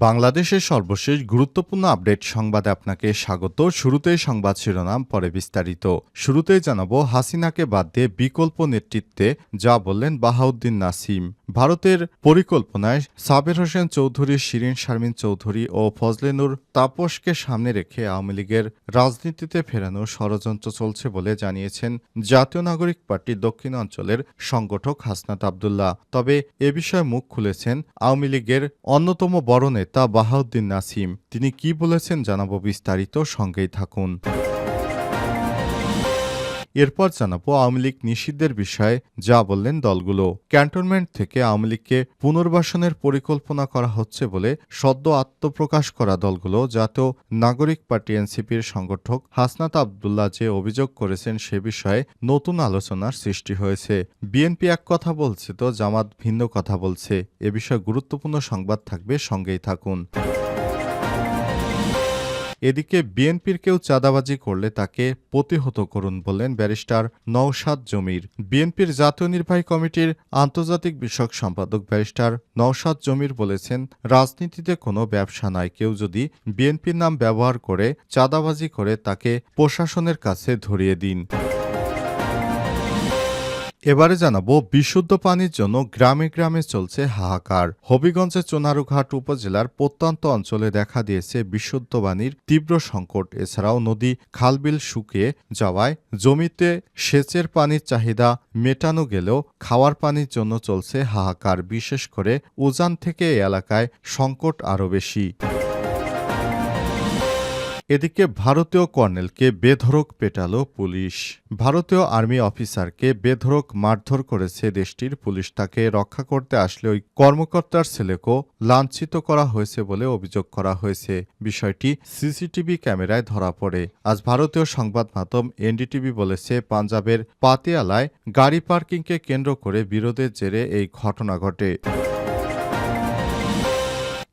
বাংলাদেশের সর্বশেষ গুরুত্বপূর্ণ আপডেট সংবাদে আপনাকে স্বাগত। শুরুতেই সংবাদ শিরোনাম, পরে বিস্তারিত। শুরুতেই জানাব, হাসিনাকে বাদ দিয়ে বিকল্প নেতৃত্বে যা বললেন বাহাউদ্দিন নাসিম। ভারতের পরিকল্পনায় সাবের হোসেন চৌধুরী, শিরিন শারমিন চৌধুরী ও ফজলেনুর তাপসকে সামনে রেখে আওয়ামী লীগের রাজনীতিতে ফেরানোর ষড়যন্ত্র চলছে বলে জানিয়েছেন জাতীয় নাগরিক পার্টি দক্ষিণ অঞ্চলের সংগঠক হাসনাত আবদুল্লাহ। তবে এ বিষয়ে মুখ খুলেছেন আওয়ামী লীগের অন্যতম বড় বাহাউদ্দিন নাসিম তিনি কি বলেছেন জানাব বিস্তারিত সঙ্গেই থাকুন। এরপর জানাব আওয়ামী লীগ নিষিদ্ধের বিষয়ে যা বললেন দলগুলো। ক্যান্টনমেন্ট থেকে আওয়ামী লীগকে পুনর্বাসনের পরিকল্পনা করা হচ্ছে বলে সদ্য আত্মপ্রকাশ করা দলগুলো জাতীয় নাগরিক পার্টি এনসিপির সংগঠক হাসনাত আবদুল্লাহ যে অভিযোগ করেছেন সে বিষয়ে নতুন আলোচনার সৃষ্টি হয়েছে। বিএনপি এক কথা বলছে তো জামাত ভিন্ন কথা বলছে। এ বিষয়ে গুরুত্বপূর্ণ সংবাদ থাকবে, সঙ্গেই থাকুন। এদিকে বিএনপির কেউ চাঁদাবাজি করলে তাকে প্রতিহত করুন বললেন ব্যারিস্টার নওশাদ জমির। বিএনপির জাতীয় নির্বাহী কমিটির আন্তর্জাতিক বিষয়ক সম্পাদক ব্যারিস্টার নওশাদ জমির বলেছেন, রাজনীতিতে কোনো ব্যবসা নাই। কেউ যদি বিএনপির নাম ব্যবহার করে, চাঁদাবাজি করে তাকে প্রশাসনের কাছে ধরিয়ে দিন। এবারে জানাব, বিশুদ্ধ পানির জন্য গ্রামে গ্রামে চলছে হাহাকার। হবিগঞ্জের চোনারুঘাট উপজেলার প্রত্যন্ত অঞ্চলে দেখা দিয়েছে বিশুদ্ধ পানির তীব্র সংকট। এছাড়াও নদী খালবিল শুকিয়ে যাওয়ায় জমিতে সেচের পানির চাহিদা মেটানো গেলেও খাওয়ার পানির জন্য চলছে হাহাকার। বিশেষ করে উজান থেকে এলাকায় সংকট আরও বেশি। এদিকে ভারতীয় কর্নেলকে বেধড়ক পেটালো পুলিশ। ভারতীয় আর্মি অফিসারকে বেধড়ক মারধর করেছে দেশটির পুলিশ। তাকে রক্ষা করতে আসলে ওই কর্মকর্তার ছেলেকেও লাঞ্ছিত করা হয়েছে বলে অভিযোগ করা হয়েছে। বিষয়টি সিসিটিভি ক্যামেরায় ধরা পড়ে। আজ ভারতীয় সংবাদ মাধ্যম এনডিটিভি বলেছে, পাঞ্জাবের পাতিয়ালায় গাড়ি পার্কিংকে কেন্দ্র করে বিরোধের জেরে এই ঘটনা ঘটে।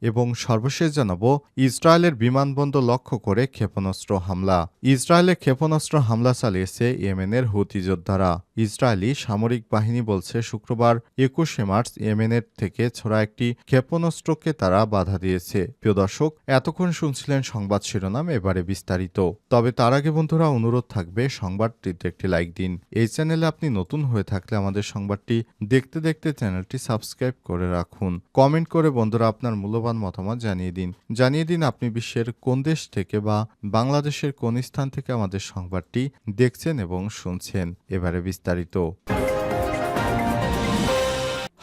এবং সর্বশেষ জানাব, ইসরায়েলের বিমানবন্দর লক্ষ্য করে ক্ষেপণাস্ত্র হামলা। ইসরায়েলে ক্ষেপণাস্ত্র হামলা চালিয়েছে ইয়েমেনের হুতি যোদ্ধারা। ইসরায়েলি সামরিক বাহিনী বলছে শুক্রবার একুশে মার্চ ইয়েমেনের থেকে ছোড়া একটি ক্ষেপণাস্ত্রকে তারা বাধা দিয়েছে। প্রিয় দর্শক, এতক্ষণ শুনছিলেন সংবাদ শিরোনাম, এবারে বিস্তারিত। তবে তার আগে বন্ধুরা, অনুরোধ থাকবে সংবাদটিতে একটি লাইক দিন। এই চ্যানেলে আপনি নতুন হয়ে থাকলে আমাদের সংবাদটি দেখতে দেখতে চ্যানেলটি সাবস্ক্রাইব করে রাখুন। কমেন্ট করে বন্ধুরা আপনার মূল্যবান মতামত জানিয়ে দিন। জানিয়ে দিন আপনি বিশ্বের কোন দেশ থেকে বা বাংলাদেশের কোন স্থান থেকে আমাদের সংবাদটি দেখছেন এবং শুনছেন। এবারে বিস্তারিত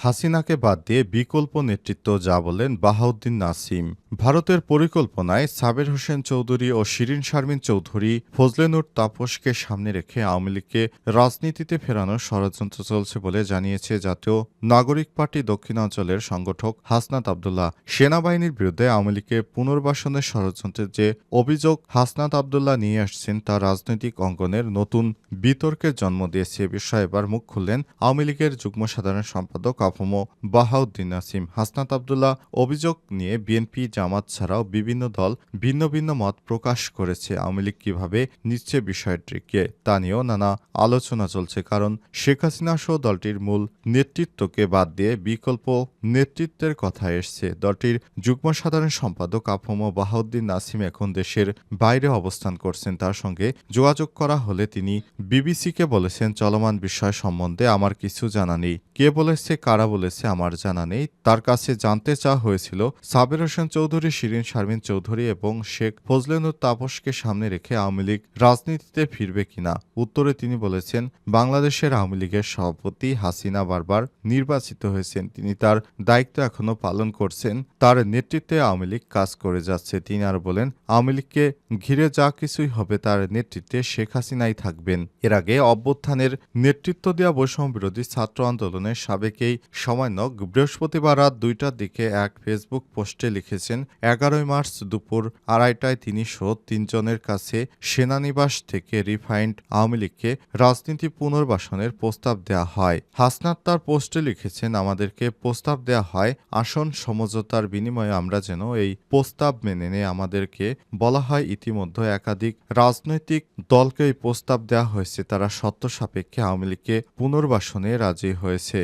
হাসিনাকে বাদ দিয়ে বিকল্প নেতৃত্ব যা বলেন বাহাউদ্দিন নাসিম। ভারতের পরিকল্পনায় সাবের হোসেন চৌধুরী ও শিরিন শারমিন চৌধুরী ফজলেনুর তাপসকে সামনে রেখে আওয়ামী লীগকে রাজনীতিতে ফেরানোর ষড়যন্ত্র চলছে বলে জানিয়েছে জাতীয় নাগরিক পার্টি দক্ষিণাঞ্চলের সংগঠক হাসনাত আবদুল্লাহ। সেনাবাহিনীর বিরুদ্ধে আওয়ামী লীগকে পুনর্বাসনের ষড়যন্ত্রের যে অভিযোগ হাসনাত আবদুল্লাহ নিয়ে আসছেন তা রাজনৈতিক অঙ্গনের নতুন বিতর্কের জন্ম দিয়েছে এ বিষয়ে এবার মুখ খুললেন আওয়ামী লীগের যুগ্ম সাধারণ সম্পাদক আফম বাহাউদ্দিন নাসিম। হাসনাত আবদুল্লাহ অভিযোগ নিয়ে বিএনপি জামাত ছাড়াও বিভিন্ন দল ভিন্ন ভিন্ন মত প্রকাশ করেছে। আওয়ামী লীগ কীভাবে নিচ্ছে বিষয়টিকে তা নিয়েও নানা আলোচনা চলছে, কারণ শেখ হাসিনা সহ দলটির মূল নেতৃত্বকে বাদ দিয়ে বিকল্প নেতৃত্বের কথা এসছে। দলটির যুগ্ম সাধারণ সম্পাদক আফম বাহাউদ্দিন নাসিম এখন দেশের বাইরে অবস্থান করছেন। তার সঙ্গে যোগাযোগ করা হলে তিনি বিবিসিকে বলেছেন, চলমান বিষয় সম্বন্ধে আমার কিছু জানা নেই। কে বলেছে, কারা বলেছে, আমার জানা নেই। তার কাছে জানতে চাওয়া হয়েছিল সাবের হোসেন চৌধুরী শিরিন শারমিন চৌধুরী এবং শেখ ফজলেনুর তাপসকে সামনে রেখে আওয়ামী লীগ রাজনীতিতে ফিরবে কিনা? উত্তরে তিনি বলেছেন, বাংলাদেশের আওয়ামী লীগের সভাপতি হাসিনা বারবার নির্বাচিত হয়েছেন। তিনি তার দায়িত্ব এখনও পালন করছেন। তার নেতৃত্বে আওয়ামী লীগ কাজ করে যাচ্ছে। তিনি আর বলেন, আওয়ামী লীগকে ঘিরে যা কিছুই হবে তার নেতৃত্বে শেখ হাসিনাই থাকবেন। এর আগে অভ্যুত্থানের নেতৃত্ব দেওয়া বৈষম্য বিরোধী ছাত্র আন্দোলনের সাবেকেই এই সমন্বয়ক বৃহস্পতিবার রাত দুইটার দিকে এক ফেসবুক পোস্টে লিখেছেন বলেছেন এগারোই মার্চ দুপুর আড়াইটায় তিনি সহ তিনজনের কাছে সেনানিবাস থেকে রিফাইন্ড আওয়ামী লীগকে রাজনীতি পুনর্বাসনের প্রস্তাব দেওয়া হয়। হাসনাত তার পোস্টে লিখেছেন, আমাদেরকে প্রস্তাব দেওয়া হয়, আসন সমঝোতার বিনিময়ে আমরা যেন এই প্রস্তাব মেনে নিয়ে আমাদেরকে বলা হয়, ইতিমধ্যে একাধিক রাজনৈতিক দলকে এই প্রস্তাব দেওয়া হয়েছে। তারা সত্য সাপেক্ষে আওয়ামী লীগকে পুনর্বাসনে রাজি হয়েছে।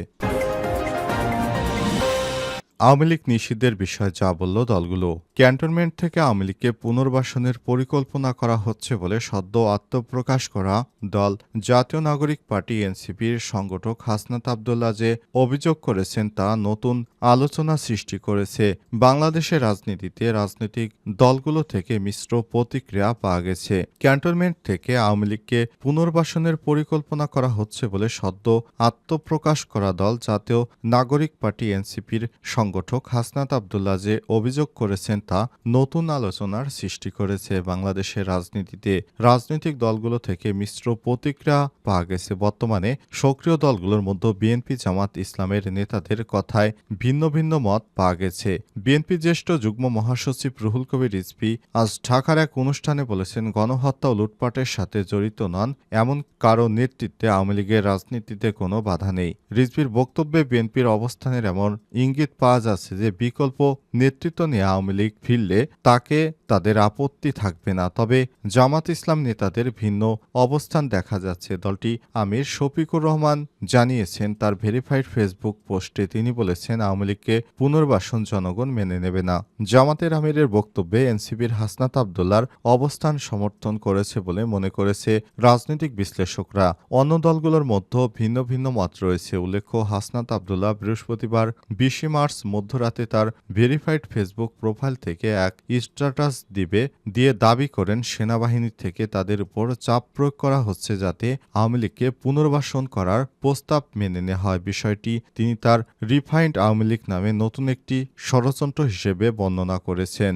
আওয়ামী লীগ নিষিদ্ধের বিষয়ে যা বলল দলগুলো। ক্যান্টনমেন্ট থেকে আওয়ামী লীগকে পুনর্বাসনের পরিকল্পনা করা হচ্ছে বলে সদ্য আত্মপ্রকাশ করা দল। জাতীয় নাগরিক পার্টি এনসিপির সংগঠক হাসনাত আবদুল্লাহ যে অভিযোগ করেছেন তা নতুন আলোচনা সৃষ্টি করেছে। বাংলাদেশের রাজনীতিতে রাজনৈতিক দলগুলো থেকে মিশ্র প্রতিক্রিয়া পাওয়া গেছে। ক্যান্টনমেন্ট থেকে আওয়ামী লীগকে পুনর্বাসনের পরিকল্পনা করা হচ্ছে বলে সদ্য আত্মপ্রকাশ করা দল। জাতীয় নাগরিক পার্টি এনসিপির সংগঠক হাসনাত আবদুল্লাহ যে অভিযোগ করেছেন তা নতুন আলোচনার সৃষ্টি করেছে। বাংলাদেশের রাজনীতিতে রাজনৈতিক দলগুলো থেকে মিশ্র প্রতিক্রিয়া পাওয়া গেছে। বর্তমানে সক্রিয় দলগুলোর মধ্যে বিএনপি, জামাত ইসলামের নেতাদের কথায় ভিন্ন ভিন্ন মত পাওয়া গেছে। বিএনপি জ্যেষ্ঠ যুগ্ম মহাসচিব রুহুল কবির রিজভি আজ ঢাকার এক অনুষ্ঠানে বলেছেন, গণহত্যা ও লুটপাটের সাথে জড়িত নন, এমন কারও নেতৃত্বে আওয়ামী লীগের রাজনীতিতে কোনো বাধা নেই। রিজভির বক্তব্যে বিএনপির অবস্থানের এমন ইঙ্গিত পাওয়া যাচ্ছে যে, বিকল্প নেতৃত্ব নিয়ে আওয়ামী লীগ ফিরলে তাকে তাদের আপত্তি থাকবে না। তবে জামাত ইসলাম নেতাদের ভিন্ন অবস্থান দেখা যাচ্ছে। দলটি আমির শফিকুর রহমান জানিয়েছেন, তার ভেরিফাইড ফেসবুক পোস্টে তিনি বলেছেন, আওয়ামী লীগকে পুনর্বাসন জনগণ মেনে নেবে না। জামাতের আমিরের বক্তব্যে এনসিবির হাসনাত আবদুল্লার অবস্থান সমর্থন করেছে বলে মনে করেছে রাজনৈতিক বিশ্লেষকরা। অন্য দলগুলোর মধ্যে ভিন্ন ভিন্ন মত রয়েছে। উল্লেখ্য, হাসনাত আবদুল্লাহ বৃহস্পতিবার বিশে মার্চ মধ্যরাতে তার ভেরিফাইড ফেসবুক প্রোফাইল থেকে এক স্ট্যাটাস দিবে দিয়ে দাবি করেন সেনাবাহিনী থেকে তাদের উপর চাপ প্রয়োগ করা হচ্ছে যাতে আওয়ামী লীগকে পুনর্বাসন করার প্রস্তাব মেনে নেওয়া হয়। বিষয়টি তিনি তার রিফাইন্ড আওয়ামী লীগ নামে নতুন একটি ষড়যন্ত্র হিসেবে বর্ণনা করেছেন।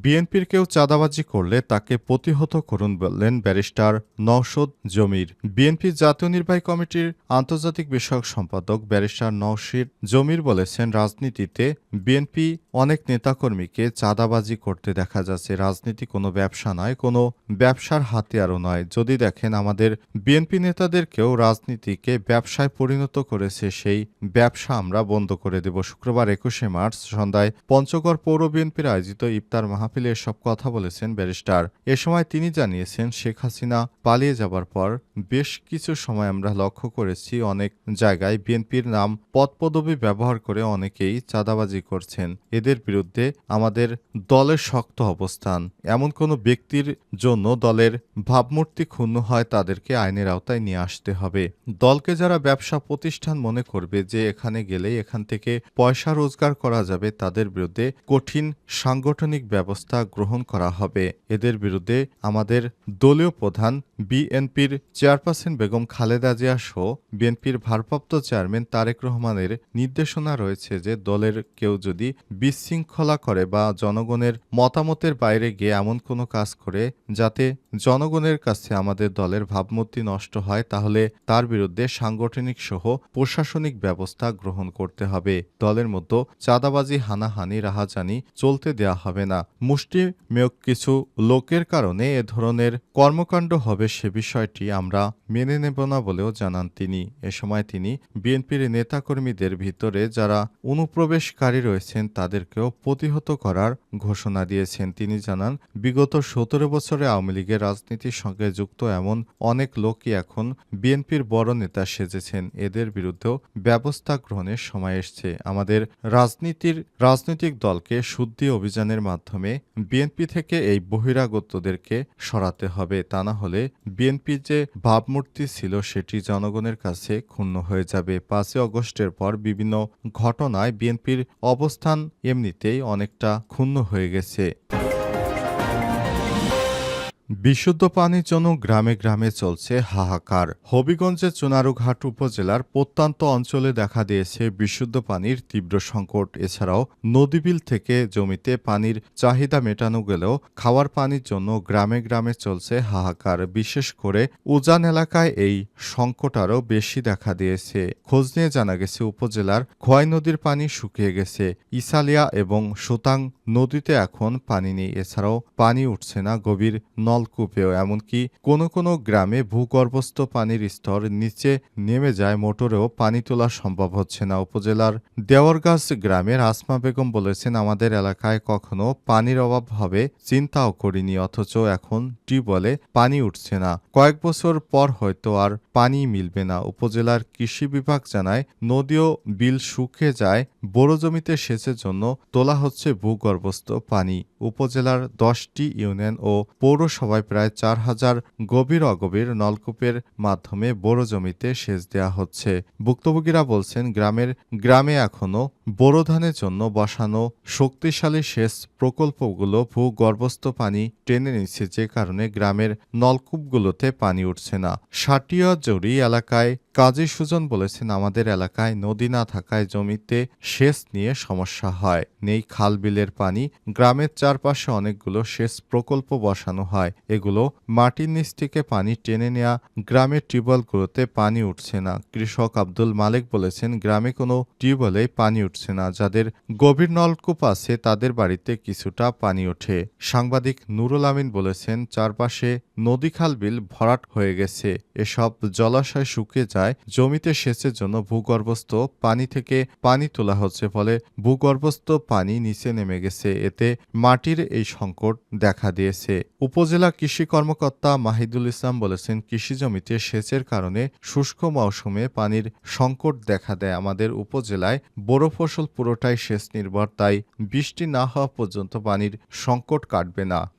বিএনপির কেউ চাঁদাবাজি করলে তাকে প্রতিহত করুন বললেন ব্যারিস্টার নওশদ জমির। বিএনপি জাতীয় নির্বাহী কমিটির আন্তর্জাতিক বিষয়ক সম্পাদক ব্যারিস্টার নওশির জমির বলেছেন, রাজনীতিতে বিএনপি অনেক নেতাকর্মীকে চাঁদাবাজি করতে দেখা যাচ্ছে। রাজনীতি কোনো ব্যবসা নয়, কোনো ব্যবসার হাতিয়ারও নয়। যদি দেখেন, আমাদের বিএনপি নেতাদেরকেও রাজনীতিকে ব্যবসায় পরিণত করেছে, সেই ব্যবসা আমরা বন্ধ করে দেব। শুক্রবার একুশে মার্চ সন্ধ্যায় পঞ্চগড় পৌর বিএনপির আয়োজিত ইফতার মাহফিলে এসব কথা বলেছেন ব্যারিস্টার। এ সময় তিনি জানিয়েছেন, শেখ হাসিনা পালিয়ে যাবার পর বেশ কিছু সময় আমরা লক্ষ্য করেছি, অনেক জায়গায় বিএনপির নাম পদপদবি ব্যবহার করে অনেকেই চাঁদাবাজি করছেন। এদের বিরুদ্ধে আমাদের দলের শক্ত অবস্থান। এমন কোনো ব্যক্তির জন্য দলের ভাবমূর্তি ক্ষুণ্ণ হয় তাদেরকে আইনের আওতায় নিয়ে আসতে হবে। দলকে যারা ব্যবসা প্রতিষ্ঠান মনে করবে যে এখানে গেলেই এখান থেকে পয়সা রোজগার করা যাবে, তাদের বিরুদ্ধে কঠিন সাংগঠনিক ব্যবস্থা গ্রহণ করা হবে। এদের বিরুদ্ধে আমাদের দলীয় প্রধান বিএনপির চেয়ারপারসন বেগম খালেদা জিয়া সহ বিএনপির ভারপ্রাপ্ত চেয়ারম্যান তারেক রহমানের নির্দেশনা রয়েছে যে, দলের কেউ যদি বিশৃঙ্খলা করে বা জনগণের মতামতের বাইরে গিয়ে এমন কোনো কাজ করে যাতে জনগণের কাছে আমাদের দলের ভাবমূর্তি নষ্ট হয়, তাহলে তার বিরুদ্ধে সাংগঠনিক সহ প্রশাসনিক ব্যবস্থা গ্রহণ করতে হবে। দলের মধ্যে চাঁদাবাজি, হানাহানি, রাহাজানি চলতে দেয়া হবে না। মুষ্টি মেয়ক কিছু লোকের কারণে এ ধরনের কর্মকাণ্ড হবে সে বিষয়টি আমরা মেনে নেব না বলেও জানান তিনি। এ সময় তিনি বিএনপির নেতাকর্মীদের ভিতরে যারা অনুপ্রবেশকারী রয়েছেন তাদেরকেও প্রতিহত করার ঘোষণা দিয়েছেন। তিনি জানান, বিগত সতেরো বছরে আওয়ামী লীগের রাজনীতির সঙ্গে যুক্ত এমন অনেক লোকই এখন বিএনপির বড় নেতা সেজেছেন। এদের বিরুদ্ধেও ব্যবস্থা গ্রহণের সময় এসছে। আমাদের রাজনীতির রাজনৈতিক দলকে শুদ্ধি অভিযানের মাধ্যমে বিএনপি থেকে এই বহিরাগতদেরকে সরাতে হবে, তা না হলে বিএনপি যে ভাবমূর্তি ছিল সেটি জনগণের কাছে ক্ষুণ্ণ হয়ে যাবে। পাঁচই অগস্টের পর বিভিন্ন ঘটনায় বিএনপির অবস্থান এমনিতেই অনেকটা ক্ষুণ্ণ হয়ে গেছে। বিশুদ্ধ পানির জন্য গ্রামে গ্রামে চলছে হাহাকার। হবিগঞ্জের চুনারুঘাট উপজেলার প্রত্যন্ত অঞ্চলে দেখা দিয়েছে বিশুদ্ধ পানির তীব্র সংকট। এছাড়াও নদীবিল থেকে জমিতে পানির চাহিদা মেটানো গেলেও খাওয়ার পানির জন্য গ্রামে গ্রামে চলছে হাহাকার। বিশেষ করে উজান এলাকায় এই সংকট আরও বেশি দেখা দিয়েছে। খোঁজ নিয়ে জানা গেছে, উপজেলার খোয়াই নদীর পানি শুকিয়ে গেছে। ইসালিয়া এবং সুতাং নদীতে এখন পানি নেই। এছাড়াও পানি উঠছে না গভীর নলকূপেও এমনকি কোনো কোনো গ্রামে ভূগর্ভস্থ পানির স্তর নিচে নেমে যায়, মোটরেও পানি তোলা সম্ভব হচ্ছে না। উপজেলার দেওয়ারগাছ গ্রামের আসমা বেগম বলেছেন, আমাদের এলাকায় কখনো পানির অভাব হবে চিন্তাও করিনি, অথচ এখন টিউবওয়েলে পানি উঠছে না। কয়েক বছর পর হয়তো আর পানি মিলবে না। উপজেলার কৃষি বিভাগ জানায় নদী ও বিল শুকিয়ে যায় বড় জমিতে সেচের জন্য তোলা হচ্ছে ভূগর্ভস্থ পানি। উপজেলার দশটি ইউনিয়ন ও পৌরসভায় প্রায় চার হাজার গভীর অগভীর নলকূপের মাধ্যমে বড় জমিতে সেচ দেওয়া হচ্ছে। ভুক্তভোগীরা বলছেন, গ্রামের গ্রামে এখনও বোরো ধানের জন্য বসানো শক্তিশালী সেচ প্রকল্পগুলো ভূগর্ভস্থ পানি টেনে নিচ্ছে, যে কারণে গ্রামের নলকূপগুলোতে পানি উঠছে না। সাটিয়া জড়ি এলাকায় কাজী সুজন বলেছেন, আমাদের এলাকায় নদী না থাকায় জমিতে সেচ নিয়ে সমস্যা হয়। নেই খাল বিলের পানি, গ্রামের চারপাশে অনেকগুলো সেচ প্রকল্প বসানো হয়। এগুলো মাটির নিচ থেকে পানি টেনে নেওয়া গ্রামের টিউবওয়েলগুলোতে পানি উঠছে না। কৃষক আব্দুল মালিক বলেছেন, গ্রামে কোনো টিউবওয়েলে পানি উঠছে না। যাদের গভীর নলকূপ আছে, তাদের বাড়িতে কিছুটা পানি ওঠে। সাংবাদিক নুরুল আমিন বলেছেন, চারপাশে নদী খাল বিল ভরাট হয়ে গেছে। এসব জলাশয় শুকিয়ে যায়। জমিতে সেচের জন্য ভূগর্ভস্থ পানি থেকে পানি তোলা হচ্ছে ফলে ভূগর্ভস্থ পানি নিচে নেমে গেছে। এতে মাটির এই সংকট দেখা দিয়েছে। উপজেলা কৃষি কর্মকর্তা মাহিদুল ইসলাম বলেছেন, কৃষি জমিতে সেচের কারণে শুষ্ক মৌসুমে পানির সংকট দেখা দেয়। আমাদের উপজেলায় বড় ফসল পুরোটাই সেচ নির্ভর, তাই বৃষ্টি না হওয়া পর্যন্ত পানির সংকট কাটবে না।